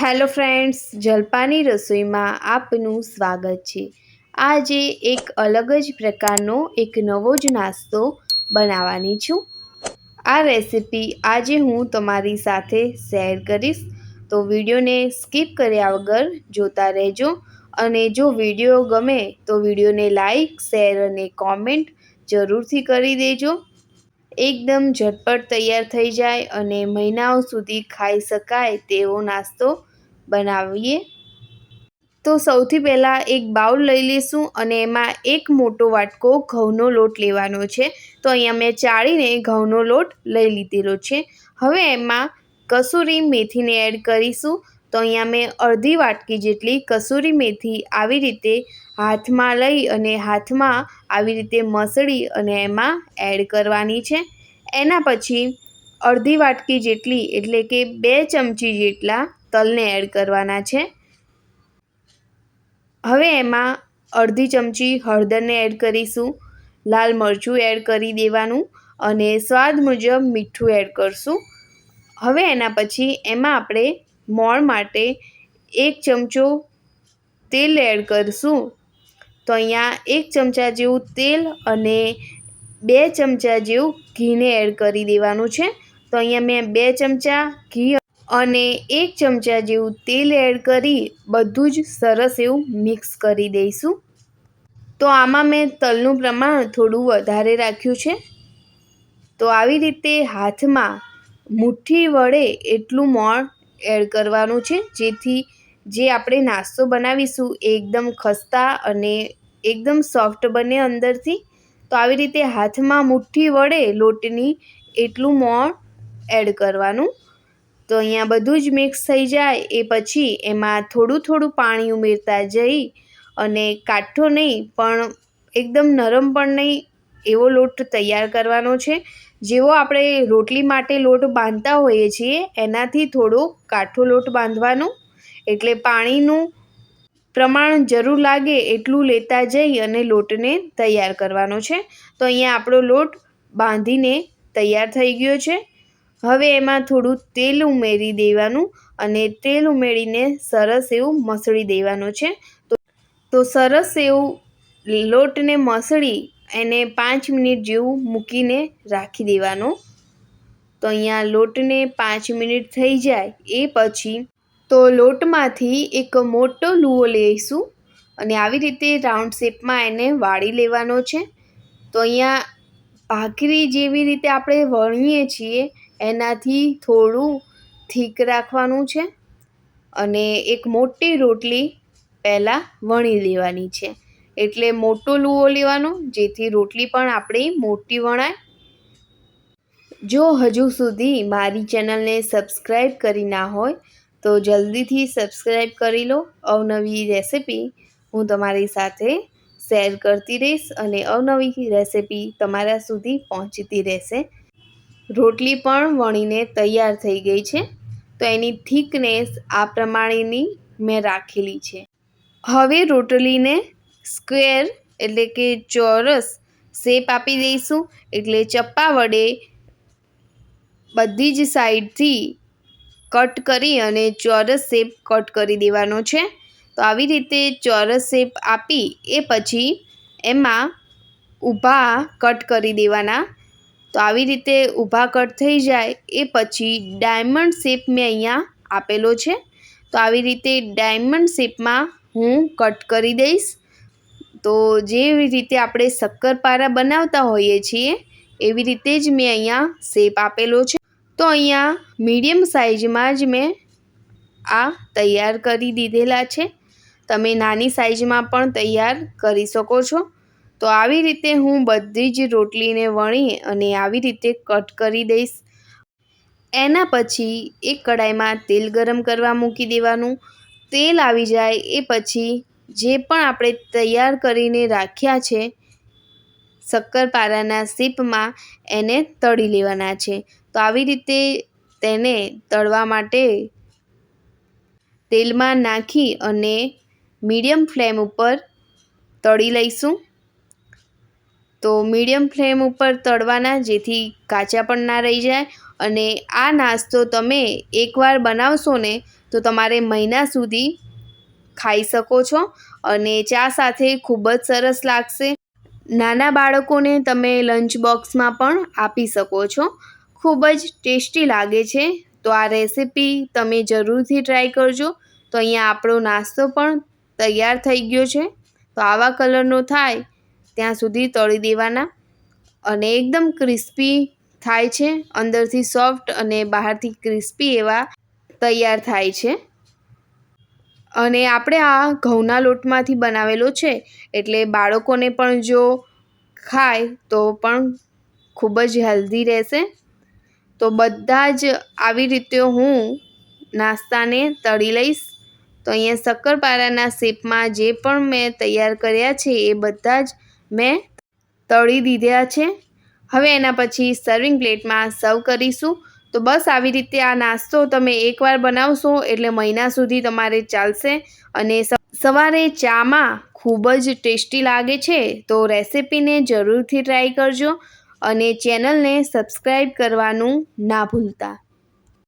Hello friends, જલપાની રસોઈમાં આપનું સ્વાગત છે. આજે એક અલગ જ પ્રકારનો એક નવો જ નાસ્તો બનાવવાની છું. આ રેસિપી આજે હું તમારી સાથે શેર કરીશ. તો વિડીયોને સ્કીપ કર્યા વગર જોતા રહેજો અને જો વીડિયો ગમે તો વિડીયોને લાઈક, શેર અને કોમેન્ટ જરૂરથી કરી દેજો. એકદમ ઝટપટ તૈયાર થઈ જાય અને મહિનાઓ સુધી ખાઈ શકાય તેવો નાસ્તો બનાવીએ. તો સૌથી પહેલાં એક બાઉલ લઈ લઈશું અને એમાં એક મોટો વાટકો ઘઉંનો લોટ લેવાનો છે. તો અહીંયા મેં ચાળીને ઘઉંનો લોટ લઈ લીધેલો છે. હવે એમાં કસૂરી મેથીને એડ કરીશું. તો અહીંયા મેં અડધી વાટકી જેટલી કસૂરી મેથી આવી રીતે હાથમાં લઈ અને હાથમાં આવી રીતે મસળી અને એમાં એડ કરવાની છે. એના પછી અડધી વાટકી જેટલી એટલે કે બે ચમચી જેટલા તલને એડ કરવાના છે. હવે એમાં અડધી ચમચી હળદરને એડ કરીશું. લાલ મરચું એડ કરી દેવાનું અને સ્વાદ મુજબ મીઠું એડ કરશું. હવે એના પછી એમાં આપણે મોણ માટે એક ચમચો તેલ એડ કરીશું. તો અહીંયા એક ચમચા જેવું તેલ અને બે ચમચા જેવું ઘીને એડ કરી દેવાનું છે. તો અહીંયા મેં બે ચમચા ઘી અને એક ચમચા જેવું તેલ એડ કરી બધું જ સરસ એવું મિક્સ કરી દઈશું. તો આમાં મેં તલનું પ્રમાણ થોડું વધારે રાખ્યું છે. તો આવી રીતે હાથમાં મુઠ્ઠી વડે એટલું મોણ એડ કરવાનું છે, જેથી જે આપણે નાસ્તો બનાવીશું એ એકદમ ખસ્તા અને એકદમ સોફ્ટ બને અંદરથી. તો આવી રીતે હાથમાં મુઠ્ઠી વડે લોટની એટલું મોણ એડ કરવાનું. તો અહીંયા બધું જ મિક્સ થઈ જાય, એ પછી એમાં થોડું થોડું પાણી ઉમેરતા જઈ અને કાઠો નહીં, પણ એકદમ નરમ પણ નહીં, એવો લોટ તૈયાર કરવાનો છે. જેવો આપણે રોટલી માટે લોટ બાંધતા હોઈએ છીએ, એનાથી થોડો કાઠો લોટ બાંધવાનો. એટલે પાણીનું પ્રમાણ જરૂર લાગે એટલું લેતા જઈ અને લોટને તૈયાર કરવાનો છે. તો અહીંયા આપણો લોટ બાંધીને તૈયાર થઈ ગયો છે. હવે એમાં થોડું તેલ ઉમેરી દેવાનું અને તેલ ઉમેરીને સરસ એવું મસળી દેવાનું છે. તો તો સરસ એવું લોટને મસળી એને પાંચ મિનિટ જેવું મૂકીને રાખી દેવાનો. તો અહીંયા લોટને પાંચ મિનિટ થઈ જાય એ પછી તો લોટમાંથી એક મોટો લૂવો લઈશું અને આવી રીતે રાઉન્ડ શેપમાં એને વાળી લેવાનો છે. તો અહીંયા ભાખરી જેવી રીતે આપણે વણીએ છીએ એનાથી થોડું થીક રાખવાનું છે અને એક મોટી રોટલી પહેલાં વણી લેવાની છે. એટલે મોટો લુઓ લેવાનો, જેથી રોટલી પણ આપણી મોટી વણાય. જો હજુ સુધી મારી ચેનલને સબસ્ક્રાઈબ કરી ના હોય, તો જલ્દીથી સબસ્ક્રાઈબ કરી લો. અવનવી રેસિપી હું તમારી સાથે શેર કરતી રહીશ અને અવનવી રેસિપી તમારા સુધી પહોંચતી રહેશે. રોટલી પણ વણીને તૈયાર થઈ ગઈ છે. તો એની થિકનેસ આ પ્રમાણેની મેં રાખેલી છે. હવે રોટલીને સ્ક્વેર એટલે કે ચોરસ શેપ આપી દઈશું. એટલે ચપ્પા વડે બધી જ સાઈડથી કટ કરી અને ચોરસ શેપ કટ કરી દેવાનો છે. તો આવી રીતે ચોરસ શેપ આપી એ પછી એમાં ઊભા કટ કરી દેવાના. તો આવી રીતે ઊભા કટ થઈ જાય એ પછી ડાયમંડ શેપ મેં અહીંયા આપેલો છે. તો આવી રીતે ડાયમંડ શેપમાં હું કટ કરી દઈશ. તો જેવી રીતે આપણે શક્કરપારા બનાવતા હોઈએ છીએ એવી રીતે જ મેં અહીંયા શેપ આપેલો છે. તો અહીંયા મીડિયમ સાઇઝમાં જ મેં આ તૈયાર કરી દીધેલા છે. તમે નાની સાઇઝમાં પણ તૈયાર કરી શકો છો. તો આવી રીતે હું બધી જ રોટલીને વણી અને આવી રીતે કટ કરી દઈશ. એના પછી એક કડાઈમાં તેલ ગરમ કરવા મૂકી દેવાનું. તેલ આવી જાય એ પછી જે પણ આપણે તૈયાર કરીને રાખ્યા છે, શક્કરપારાના સીપમાં એને તળી લેવાના છે. તો આવી રીતે તેને તળવા માટે તેલમાં નાખી અને મીડિયમ ફ્લેમ ઉપર તળી લઈશું. તો મીડિયમ ફ્લેમ ઉપર તળવાના જેથી કાચા પણ ના રહી જાય. અને આ નાસ્તો તમે એકવાર બનાવશો ને તો તમારે મહિના સુધી ખાઈ શકો છો અને ચા સાથે ખૂબ જ સરસ લાગશે. નાના બાળકોને તમે લંચ બોક્સમાં પણ આપી શકો છો. ખૂબ જ ટેસ્ટી લાગે છે. તો આ રેસીપી તમે જરૂરથી ટ્રાય કરજો. તો અહીંયા આપણો નાસ્તો પણ તૈયાર થઈ ગયો છે. તો આવા કલરનો થાય ત્યાં સુધી તળી દેવાના અને એકદમ ક્રિસ્પી થાય છે. અંદરથી સોફ્ટ અને બહારથી ક્રિસ્પી એવા તૈયાર થાય છે. અને આપણે આ ઘઉંના લોટમાંથી બનાવેલો છે. એટલે બાળકોને પણ જો ખાય તો પણ ખૂબ જ હેલ્ધી રહેશે. તો બધા જ આવી રીતે હું નાસ્તાને તળી લઈશ. તો અહીંયા શક્કરપારાના શેપમાં જે પણ મેં તૈયાર કર્યા છે એ બધા જ મેં તળી દીધા છે. હવે એના પછી સર્વિંગ પ્લેટમાં સર્વ કરીશું. તો બસ આવી રીતે આ નાસ્તો તમે એકવાર બનાવશો એટલે મહિના સુધી તમારે ચાલશે અને સવારે ચામાં ખૂબ જ ટેસ્ટી લાગે છે તો રેસિપીને જરૂરથી ટ્રાય કરજો અને ચેનલને સબસ્ક્રાઈબ કરવાનું ના ભૂલતા.